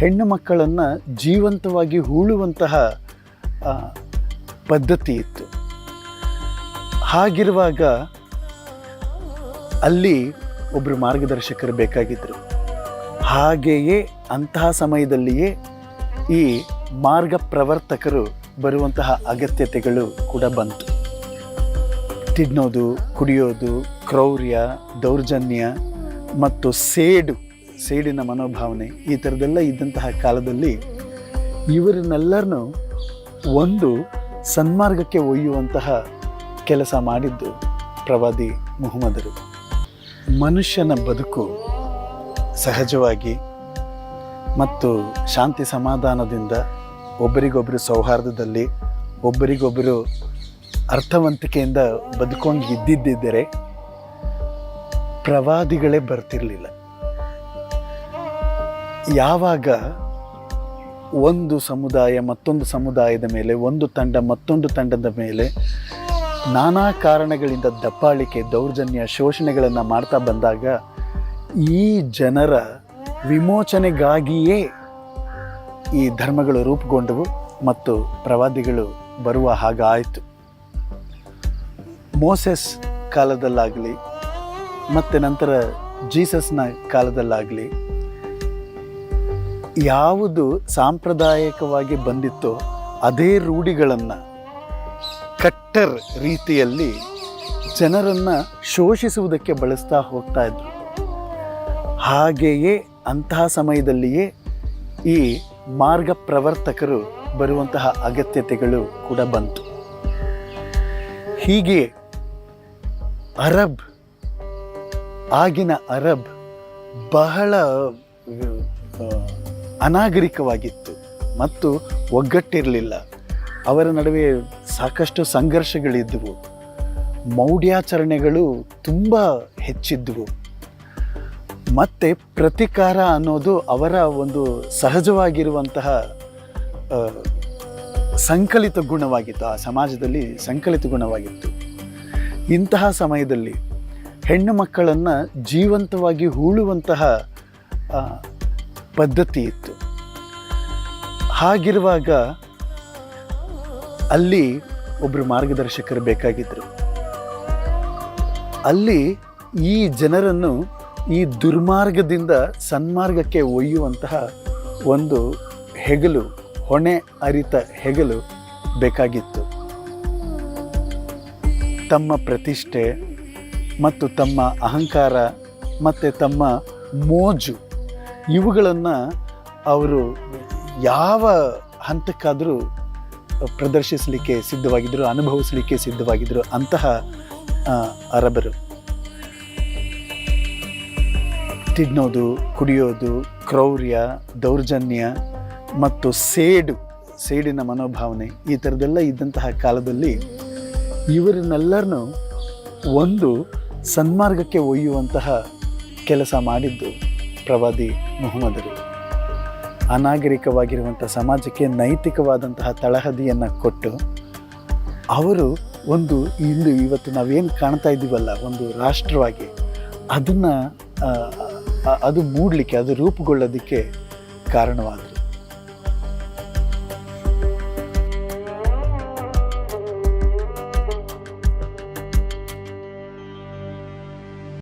ಹೆಣ್ಣು ಮಕ್ಕಳನ್ನು ಜೀವಂತವಾಗಿ ಹೂಳುವಂತಹ ಪದ್ಧತಿ ಇತ್ತು. ಹಾಗಿರುವಾಗ ಅಲ್ಲಿ ಒಬ್ಬರು ಮಾರ್ಗದರ್ಶಕರು ಬೇಕಾಗಿದ್ದರು ಹಾಗೆಯೇ ಅಂತಹ ಸಮಯದಲ್ಲಿಯೇ ಈ ಮಾರ್ಗ ಪ್ರವರ್ತಕರು ಬರುವಂತಹ ಅಗತ್ಯತೆಗಳು ಕೂಡ ಬಂತು. ತಿನ್ನೋದು, ಕುಡಿಯೋದು, ಕ್ರೌರ್ಯ, ದೌರ್ಜನ್ಯ ಮತ್ತು ಸೇಡು ಸೇಡಿನ ಮನೋಭಾವನೆ ಈ ಥರದ್ದೆಲ್ಲ ಇದ್ದಂತಹ ಕಾಲದಲ್ಲಿ ಇವರನ್ನೆಲ್ಲರನ್ನು ಒಂದು ಸನ್ಮಾರ್ಗಕ್ಕೆ ಒಯ್ಯುವಂತಹ ಕೆಲಸ ಮಾಡಿದ್ದು ಪ್ರವಾದಿ ಮುಹಮ್ಮದರು. ಮನುಷ್ಯನ ಬದುಕು ಸಹಜವಾಗಿ ಮತ್ತು ಶಾಂತಿ ಸಮಾಧಾನದಿಂದ ಒಬ್ಬರಿಗೊಬ್ಬರು ಸೌಹಾರ್ದದಲ್ಲಿ ಒಬ್ಬರಿಗೊಬ್ಬರು ಅರ್ಥವಂತಿಕೆಯಿಂದ ಬದುಕೊಂಡು ಇದ್ದಿದ್ದರೆ ಪ್ರವಾದಿಗಳೇ ಬರ್ತಿರಲಿಲ್ಲ. ಯಾವಾಗ ಒಂದು ಸಮುದಾಯ ಮತ್ತೊಂದು ಸಮುದಾಯದ ಮೇಲೆ, ಒಂದು ತಂಡ ಮತ್ತೊಂದು ತಂಡದ ಮೇಲೆ ನಾನಾ ಕಾರಣಗಳಿಂದ ದಪ್ಪಾಳಿಕೆ ದೌರ್ಜನ್ಯ, ಶೋಷಣೆಗಳನ್ನು ಮಾಡ್ತಾ ಬಂದಾಗ ಈ ಜನರ ವಿಮೋಚನೆಗಾಗಿಯೇ ಈ ಧರ್ಮಗಳು ರೂಪುಗೊಂಡವು ಮತ್ತು ಪ್ರವಾದಿಗಳು ಬರುವ ಹಾಗಾಯಿತು. ಮೋಸೆಸ್ ಕಾಲದಲ್ಲಾಗಲಿ, ಮತ್ತು ನಂತರ ಜೀಸಸ್ನ ಕಾಲದಲ್ಲಾಗಲಿ ಯಾವುದು ಸಾಂಪ್ರದಾಯಿಕವಾಗಿ ಬಂದಿತ್ತೋ ಅದೇ ರೂಢಿಗಳನ್ನು ಕಟ್ಟರ್ ರೀತಿಯಲ್ಲಿ ಜನರನ್ನು ಶೋಷಿಸುವುದಕ್ಕೆ ಬಳಸ್ತಾ ಹೋಗ್ತಾ ಇದ್ರು. ಹಾಗೆಯೇ ಅಂತಹ ಸಮಯದಲ್ಲಿಯೇ ಈ ಮಾರ್ಗ ಪ್ರವರ್ತಕರು ಬರುವಂತಹ ಅಗತ್ಯತೆಗಳು ಕೂಡ ಬಂತು. ಹೀಗೆ ಅರಬ್, ಆಗಿನ ಅರಬ್ ಬಹಳ ಅನಾಗರಿಕವಾಗಿತ್ತು ಮತ್ತು ಒಗ್ಗಟ್ಟಿರಲಿಲ್ಲ. ಅವರ ನಡುವೆ ಸಾಕಷ್ಟು ಸಂಘರ್ಷಗಳಿದ್ದವು ಮೌಢ್ಯಾಚರಣೆಗಳು ತುಂಬ ಹೆಚ್ಚಿದ್ದವು ಮತ್ತು ಪ್ರತಿಕಾರ ಅನ್ನೋದು ಅವರ ಒಂದು ಸಹಜವಾಗಿರುವಂತಹ ಸಂಕಲಿತ ಗುಣವಾಗಿತ್ತು. ಆ ಸಮಾಜದಲ್ಲಿ ಸಂಕಲಿತ ಗುಣವಾಗಿತ್ತು. ಇಂತಹ ಸಮಯದಲ್ಲಿ ಹೆಣ್ಣು ಮಕ್ಕಳನ್ನು ಜೀವಂತವಾಗಿ ಹೂಳುವಂತಹ ಪದ್ಧತಿ ಇತ್ತು. ಹಾಗಿರುವಾಗ ಅಲ್ಲಿ ಒಬ್ಬರು ಮಾರ್ಗದರ್ಶಕರು ಬೇಕಾಗಿದ್ದರು ಅಲ್ಲಿ ಈ ಜನರನ್ನು ಈ ದುರ್ಮಾರ್ಗದಿಂದ ಸನ್ಮಾರ್ಗಕ್ಕೆ ಒಯ್ಯುವಂತಹ ಒಂದು ಹೆಗಲು, ಹೊಣೆ ಅರಿತ ಹೆಗಲು ಬೇಕಾಗಿತ್ತು. ತಮ್ಮ ಪ್ರತಿಷ್ಠೆ ಮತ್ತು ತಮ್ಮ ಅಹಂಕಾರ ಮತ್ತು ತಮ್ಮ ಮೋಜು ಇವುಗಳನ್ನು ಅವರು ಯಾವ ಹಂತಕ್ಕಾದರೂ ಪ್ರದರ್ಶಿಸಲಿಕ್ಕೆ ಸಿದ್ಧವಾಗಿದ್ದರು, ಅನುಭವಿಸಲಿಕ್ಕೆ ಸಿದ್ಧವಾಗಿದ್ದರು ಅಂತಹ ಅರಬರು. ತಿನ್ನೋದು, ಕುಡಿಯೋದು, ಕ್ರೌರ್ಯ, ದೌರ್ಜನ್ಯ ಮತ್ತು ಸೇಡು, ಸೇಡಿನ ಮನೋಭಾವನೆ ಈ ಥರದ್ದೆಲ್ಲ ಇದ್ದಂತಹ ಕಾಲದಲ್ಲಿ ಇವರನ್ನೆಲ್ಲರನ್ನು ಒಂದು ಸನ್ಮಾರ್ಗಕ್ಕೆ ಒಯ್ಯುವಂತಹ ಕೆಲಸ ಮಾಡಿದ್ದು. ಪ್ರವಾದಿ ಮೊಹಮ್ಮದರು. ಅನಾಗರಿಕವಾಗಿರುವಂಥ ಸಮಾಜಕ್ಕೆ ನೈತಿಕವಾದಂತಹ ತಳಹದಿಯನ್ನು ಕೊಟ್ಟು ಅವರು ಒಂದು ಇಂದು ಇವತ್ತು ನಾವೇನು ಕಾಣ್ತಾ ಇದ್ದೀವಲ್ಲ ಒಂದು ರಾಷ್ಟ್ರವಾಗಿ ಅದನ್ನು ಅದು ಮೂಡಲಿಕ್ಕೆ, ಅದು ರೂಪುಗೊಳ್ಳೋದಕ್ಕೆ ಕಾರಣವಾದರು